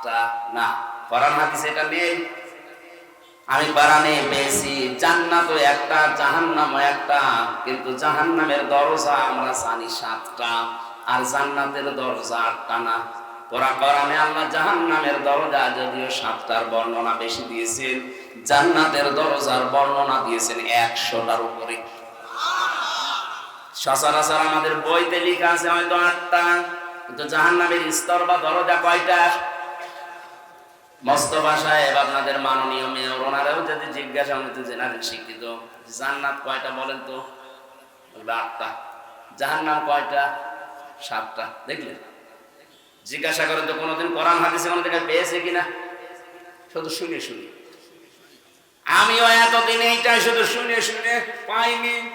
সাতটা না। কোরআন হাদিস এটা নেই। আমি বারানে পেয়েছি। জান্নাতও একটা জাহান্নামও একটা, কিন্তু জাহান্নামের দরজা আমরা জানি সাতটা, আর জান্নাতের দরজা আটটা না। ওরা কোরআনে আল্লাহ জাহান্নামের দরজা যদিও সাতটার বর্ণনা বেশি দিয়েছেন, জান্নাতের দরজার বর্ণনা দিয়েছেন একশোটার উপরে। সচরাচর আমাদের বইতে লেখা আছে হয়তো আটটা, কিন্তু জাহান্নামের স্তর বা দরজা কয়টা? মস্ত ভাষায় আপনাদের মাননীয় মেয়র ওনারাও যদি জিজ্ঞাসা উনি তো জেনারেল শিক্ষিত। জান্নাত কয়টা বলেন তো? বলবে আটটা। জাহান্নাম কয়টা? সাতটা। দেখলেন? জিজ্ঞাসা করেন তো কোনোদিন কোরআন, হাদিসে কোনো জায়গায় পেয়েছে কিনা? শুধু শুনে শুনে। আমিও এতদিন এইটা শুধু শুনে শুনে পাইনি।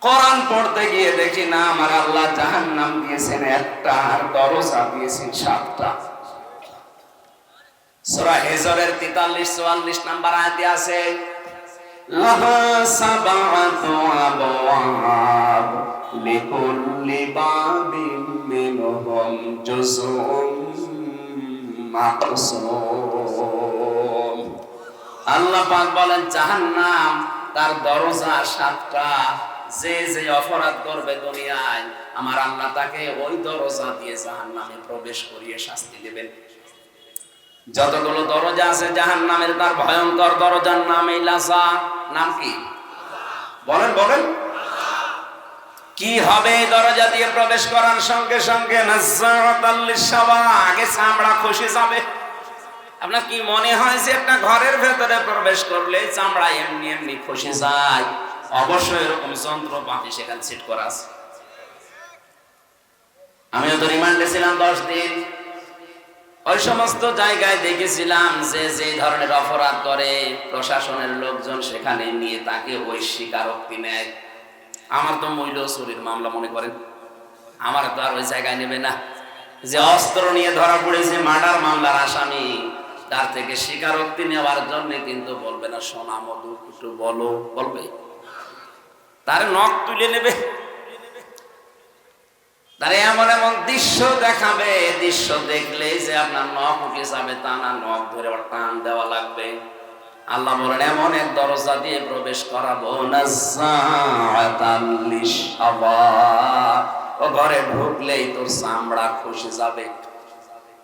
কোরআন পড়তে গিয়ে দেখি, না, আমার আল্লাহ জাহান্নাম দিয়েছেন একটা, আর দরজা দিয়েছেন সাতটা। সূরা হিজরের 43 44 নাম্বার আয়াতে আছে, লাহা সাবাতু আবওয়াব লিকুল্লি বাবিন মিনহুম মাকসুম। আল্লাহ পাক বলেন, জাহান্নাম তার দরজা সাতটা, যে যে অপরাধ করবে দুনিয়ায়, আমার আল্লাহ তাকে ওই দরজা দিয়ে জাহান্নামে প্রবেশ করিয়ে শাস্তি দেবেন। যতগুলো দরজা আছে জাহান নামের তার ভয়ঙ্কর দরজার নাম এই লাসা। নাম কি? বলেন বলেন। কি হবে দরজা দিয়ে প্রবেশ করার সঙ্গে সঙ্গে? আগে চামড়া খসে যাবে। আপনার কি মনে হয় যে একটা ঘরের ভেতরে প্রবেশ করলে চামড়া এমনি এমনি খসে যায়? অবশ্যই এরকম যন্ত্রপাতি সেখানে সেট করা আছে। আমিও তো রিমান্ডে ছিলাম দশ দিন। ওই সমস্ত জায়গায় দেখেছিলাম যে যে ধরনের অপরাধ করে প্রশাসনের লোকজন সেখানে নিয়ে তাকে ওই স্বীকারোক্তি নেয়। আমার তো মূল্য চুরির মামলা মনে করেন আমার তো আর ওই জায়গায় নেবে না। যে অস্ত্র নিয়ে ধরা পড়েছে, মার্ডার মামলার আসামি, তার থেকে স্বীকারোক্তি নেওয়ার জন্য কিন্তু বলবে না, সোনা মধু একটু বলো, বলবে। তার নখ তুলে নেবে। তারা এমন এমন দৃশ্য দেখাবে, দৃশ্য দেখলে যে আপনার নখ উঠে যাবে তা না নখ ধরে আবার টান দেওয়া লাগবে। আল্লাহ বলেন, এমন এক দরজা দিয়ে প্রবেশ করাবো। ও ঘরে ঢুকলেই তোর চামড়া খসে যাবে।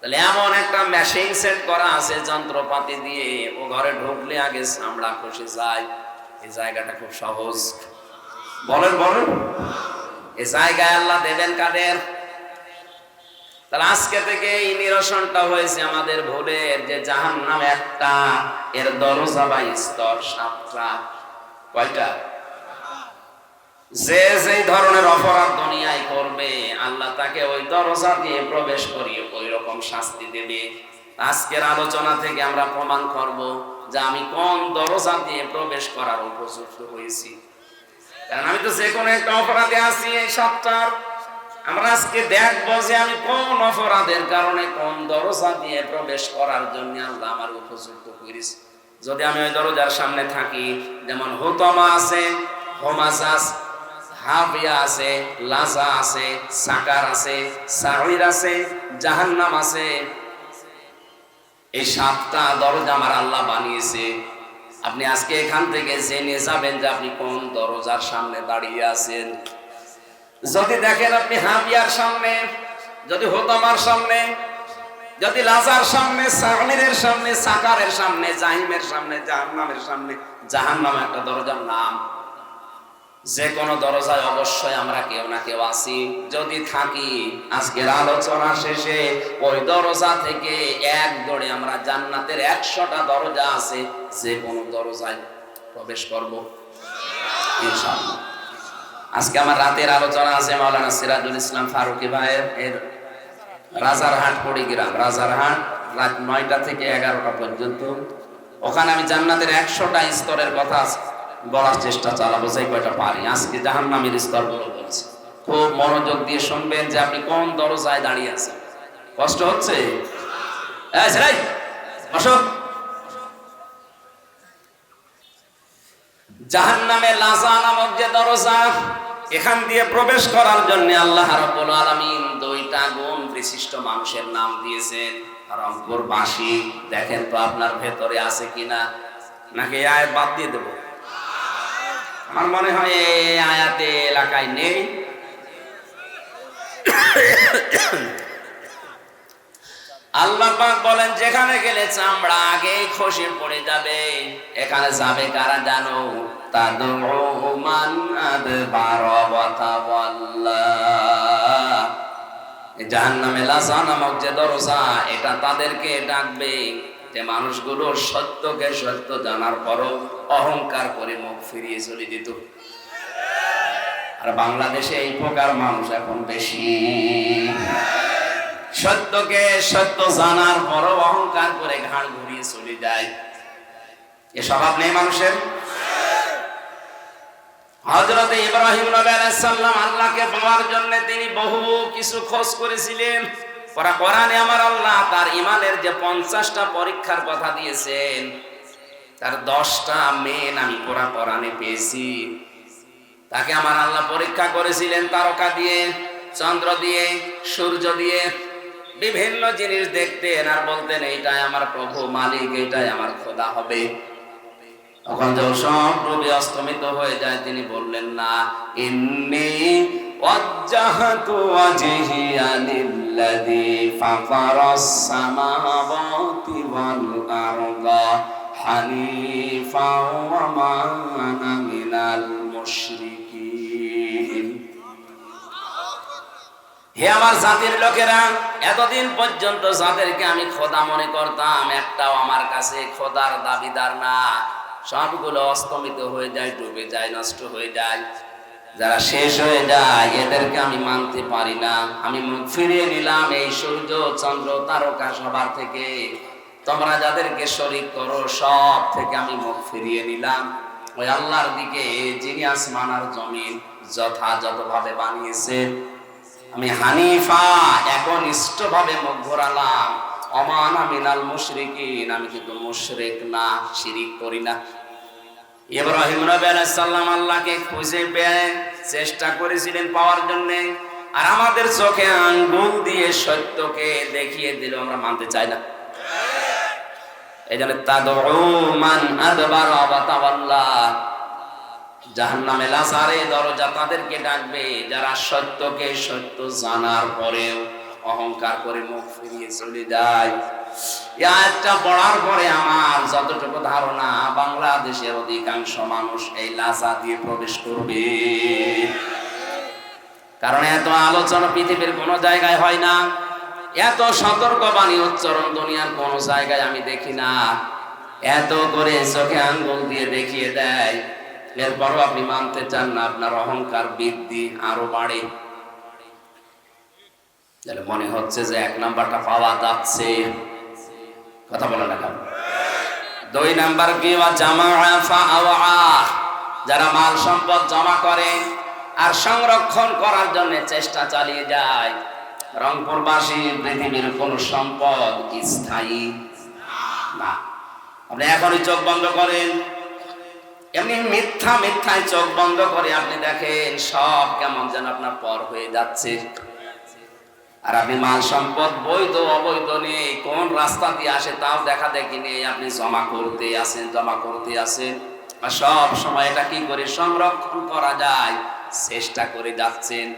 তাহলে এমন একটা মেশিন সেট করা আছে, যন্ত্রপাতি দিয়ে, ও ঘরে ঢুকলে আগে চামড়া খসে যায়। এই জায়গাটা খুব সহজ। বলেন বলেন। জায়গায় আল্লাহ দেবেন কাদের? তাহলে আজকে থেকে এই নিরসনটা হয়েছে আমাদের যে জাহান নাম একটা, এর দরজা বা স্তর সাতটা। কয়টা? যে যে ধরনের অপরাধ দুনিয়ায় করবে, আল্লাহ তাকে ওই দরজা দিয়ে প্রবেশ করিয়ে ওই রকম শাস্তি দেবে। আজকের আলোচনা থেকে আমরা প্রমাণ করব যে আমি কোন দরজা দিয়ে প্রবেশ করার উপযুক্ত হয়েছি। আমি তো যে কোনো একটা অপরাধে আছি এই সপ্তাহ আমরা আজকে দেখব যে আমি কোন অপরাধের কারণে কোন দরজা দিয়ে প্রবেশ করার জন্য আল্লাহ আমার উপযুক্ত করেছি। যদি আমি ওই দরজার সামনে থাকি, যেমন হুতমা আছে হোমাজাস হাবিয়া আছে, লাজা আছে, সাকার আছে সাহির আছে, জাহান্নাম আছে। এই সাতটা দরজা আমার আল্লাহ বানিয়েছে। আপনি আজকে এখান থেকে জেনে যাবেন যে আপনি কোন দরজার সামনে দাঁড়িয়ে আছেন। যদি দেখেন আপনি হাবিয়ার সামনে, যদি হোতামার সামনে, যদি লাজার সামনে, সাগনিরের সামনে, সাকারের সামনে, জাহিমের সামনে, জাহান্নামের সামনে জাহান্নাম একটা দরজার নাম যে কোনো দরজায় অবশ্যই আমরা কেউ না কেউ আছি। যদি থাকি, আজকের আলোচনা শেষে ওই দরজা থেকে এক দৌড়ে আমরা জান্নাতের একশোটা দরজা আছে, যে কোনো দরজায় প্রবেশ করব। আজকে আমার রাতের আলোচনা আছে মাওলানা সিরাজুল ইসলাম ফারুকি ভাইয়ের, এর রাজারহাট, কুড়িগ্রাম। রাজারহাট রাত নয়টা থেকে এগারোটা পর্যন্ত। ওখানে আমি জান্নাতের একশোটা স্তরের কথা বলার চেষ্টা চালাবো যে কয়টা পারি? আজকে জাহান্নামের স্তরগুলো বলছি খুব মনোযোগ দিয়ে শুনবেন যে আপনি কোন দরজায় দাঁড়িয়ে আছেন। কষ্ট হচ্ছে? বসো। নামক যে দরজা, এখান দিয়ে প্রবেশ করার জন্য আল্লাহ রাব্বুল আলামিন দুইটা গুণ বিশিষ্ট মানুষের নাম দিয়েছেন। রংপুর বাসি দেখেন তো আপনার ভেতরে আছে কিনা? নাকি আয় বাদ দিয়ে দেব? আমার মনে হয় এই আয়াতে এলাকায় নেই। আল্লাহ পাক বলেন, যেখানে গেলে চামড়া আগেই খসে পড়ে যাবে। এখানে যাবে কারা জানো? তাদউ মান আদবার জাহান্নামে লাসা নামক যে দরজা, এটা তাদেরকে ডাকবে। যে মানুষগুলো সত্যকে সত্য জানার পরও অহংকার করে মুখ ফিরিয়ে চলে দিত আর বাংলাদেশে এই প্রকার মানুষ এখন বেশি। সত্যকে সত্য জানার পরও অহংকার করে ঘাড় ঘুরিয়ে চলে যায়। এ স্বভাব নেই মানুষের? হজরত ইব্রাহিম নবী আলাইহিস সালাম আল্লাহকে পাওয়ার জন্য তিনি বহু কিছু খোঁজ করেছিলেন। পরা কোরআনে আমার আল্লাহ তার ইমানের যে পঞ্চাশটা পরীক্ষার কথা দিয়েছেন, তার দশটা মেন আমি পড়া কোরআনে পেয়েছি। তাকে আমার আল্লাহ পরীক্ষা করেছিলেন তারকা দিয়ে, চন্দ্র দিয়ে, সূর্য দিয়ে, বিভিন্ন জিনিস দেখতেন আর বলতেন, এইটাই আমার প্রভু, মালিক, এইটাই আমার খোদা হবে। তখন যখন সব রবি অস্তমিত হয়ে যায়, তিনি বললেন, না, ইন্নি লিল্লাযী ফাতারাস সামাওয়াতি ওয়াল আরদা হানিফা ওয়া মা আনা মিনাল মুশরিকিন হে আমার জাতির লোকেরা, এতদিন পর্যন্ত যাদেরকে আমি খোদা মনে করতাম, একটাও আমার কাছে খোদার দাবিদার না। সবগুলো অস্তমিত হয়ে যায়, ডুবে যায়, নষ্ট হয়ে যায়। যারা শেষ হয়ে যায়, এদেরকে আমি মানতে পারি না। আমি মুখ ফিরিয়ে নিলাম এই সূর্য, চন্দ্র, তারকা সবার থেকে। তোমরা যাদেরকে শরিক করো, সব থেকে আমি মুখ ফিরিয়ে নিলাম। ওই আল্লাহর দিকে, যিনি আসমান আর জমিন যথাযথভাবে বানিয়েছে। আমি হানিফা এখন ইষ্টভাবে মুখ ঘোরালাম। অমান আমিনাল মুশরিকিন, আমি কিন্তু মুশরিক না, শিরিক করি না। ইব্রাহিম নবী আলাইহিস সালাম আল্লাহকে খুঁজে পেয়ে চেষ্টা করেছিলেন পাওয়ার জন্য। আর আমাদের চোখে আঙ্গুল দিয়ে সত্যকে দেখিয়ে দিল, আমরা মানতে চাই না। এই জন্য মান আদবার তাওয়াল্লা। জাহান্নামে লাসারে দরজা তাদেরকে ডাকবে, যারা সত্যকে সত্য জানার পরেও অহংকার করে মুখ ফিরিয়ে চলে যায়। আয়াতটা পরে আমার যতটুকু ধারণা, বাংলাদেশের অধিকাংশ মানুষ এই লাসা দিয়ে প্রবেশ করবে। কারণ এত আলোচনা পৃথিবীর কোনো জায়গায় হয় না। এত সতর্কবাণী উচ্চারণ দুনিয়ার কোন জায়গায় আমি দেখি না। এত করে চোখে আঙ্গুল দিয়ে দেখিয়ে দেয়। এরপরও আপনি মানতে চান না, আপনার অহংকার বৃদ্ধি আরও বাড়ে। তাহলে মনে হচ্ছে যে এক নাম্বারটা পাওয়া যাচ্ছে। কথা বলে না দুই নাম্বার কি জামা যারা মাল সম্পদ জমা করে আর সংরক্ষণ করার জন্য চেষ্টা চালিয়ে যায়। রংপুরবাসী, পৃথিবীর কোন সম্পদ স্থায়ী? না। আপনি এখনই চোখ বন্ধ করেন। এমনি মিথ্যা মিথ্যায় চোখ বন্ধ করে আপনি দেখেন সব কেমন যেন আপনার পর হয়ে যাচ্ছে। আর আপনি মাল সম্পদ বৈধ, অবৈধ নেই কোন রাস্তা দিয়ে আসে তাও দেখা দেখি নেই। আপনি জমা করতে আসেন জমা করতে আসেন সব সময় এটা কি করে সংরক্ষণ করা যায়? চেষ্টা করে যাচ্ছেন।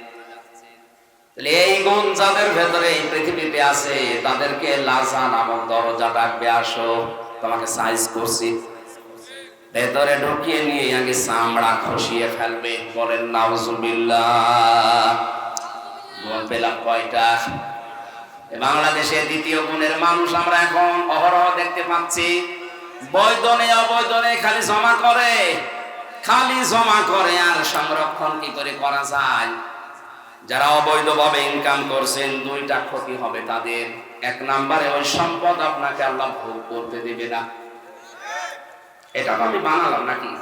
এই গুণ যাদের ভেতরে এই পৃথিবীতে আছে, তাদেরকে লাজা নামক দরজা ডাকবে, আসো, তোমাকে সাইজ করছি। ভেতরে ঢুকিয়ে নিয়ে আগে চামড়া খসিয়ে ফেলবে, বলেন, নাউজুবিল্লাহ। গুণ পেলাম কয়টা? এ বাংলাদেশে দ্বিতীয় গুণের মানুষ আমরা এখন অহরহ দেখতে পাচ্ছি। বৈধনে অবৈধনে খালি জমা করে, খালি জমা করে আর সংরক্ষণ কি করে করা যায়? যারা অবৈধভাবে ইনকাম করছেন, দুইটা ক্ষতি হবে তাদের। এক নাম্বারে ওই সম্পদ আপনাকে আল্লাহ ভোগ করতে দেবে না। এটা আমি বানালাম নাকি?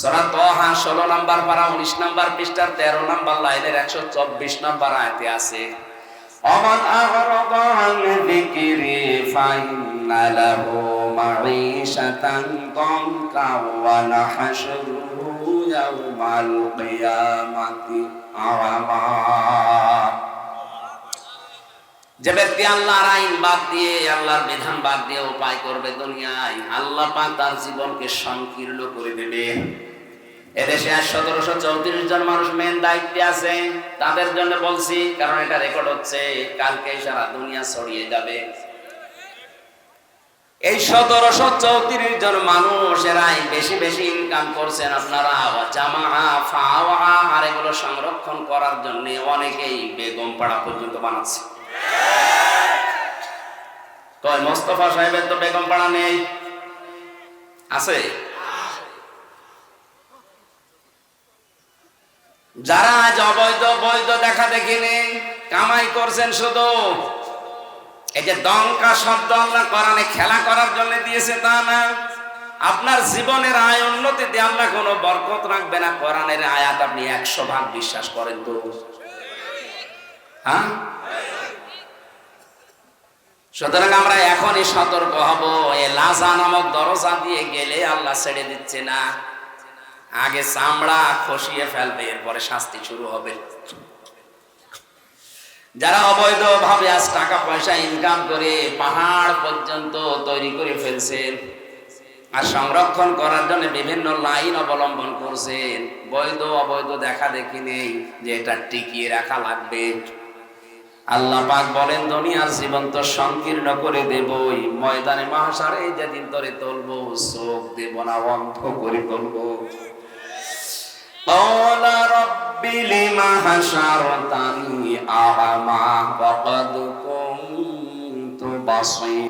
সরা তহা ষোলো নাম্বার পারা, উনিশ নাম্বার পৃষ্ঠার তেরো নাম্বার লাইনের একশো চব্বিশ নাম্বার আয়তে আছে, অমান আহরদ আন যিকরি ফাইন্না লাহু মাঈশাতান দানকা ওয়া নাহশুরুহু ইয়াওমাল কিয়ামাতি আ'মা যে ব্যক্তি আল্লাহর আইন বাদ দিয়ে, আল্লাহর বিধান বাদ দিয়ে উপায় করবে দুনিয়ায়, আল্লাহ পাক তার জীবনকে সংকীর্ণ করে দেবে। এদেশে আর সতেরোশো চৌত্রিশ জন মানুষ মেন দায়িত্বে আছে। তাদের জন্য বলছি, কারণ এটা রেকর্ড হচ্ছে, কালকে সারা দুনিয়া ছড়িয়ে যাবে। এই সতেরোশো চৌত্রিশ জন মানুষ এরাই বেশি বেশি ইনকাম করছেন আপনারা। জামা ফাওয়া, আর এগুলো সংরক্ষণ করার জন্য অনেকেই বেগম পাড়া পর্যন্ত বানাচ্ছে। তো মোস্তফা সাহেবের তো বেগম পাড়া নেই। আছে? যারা আজ অবৈধ বৈধ দেখা দেখি নেই কামাই করছেন শুধু। এই যে দঙ্কা শব্দ আল্লাহ কোরআনে খেলা করার জন্য দিয়েছে তা না। আপনার জীবনের আয় উন্নতিতে আল্লাহ কোনো বরকত রাখবে না। কোরআনের আয়াত আপনি একশো ভাগ বিশ্বাস করেন তো। হ্যাঁ? সুতরাং আমরা এখনই সতর্ক হব, এ লাজা নামক দরজা দিয়ে গেলে আল্লাহ ছেড়ে দিচ্ছে না। আগে চামড়া খসিয়ে ফেলবে, এরপরে শাস্তি শুরু হবে। যারা অবৈধ ভাবে আজ টাকা পয়সা ইনকাম করে পাহাড় পর্যন্ত তৈরি করে ফেলছেন আর সংরক্ষণ করার জন্য বিভিন্ন লাইন অবলম্বন করছেন বৈধ অবৈধ দেখা দেখি নেই যে এটা টিকিয়ে রাখা লাগবে। আল্লাহ পাক বলেন দুনিয়ার জীবন তো সংকীর্ণ করে দেবই ময়দানে মহাসারে যেদিন তোরে তুলবো চোখ দেব না অন্ধ করে তুলবো قال رب لم حشرتني أعمى وقد كنت بصيرا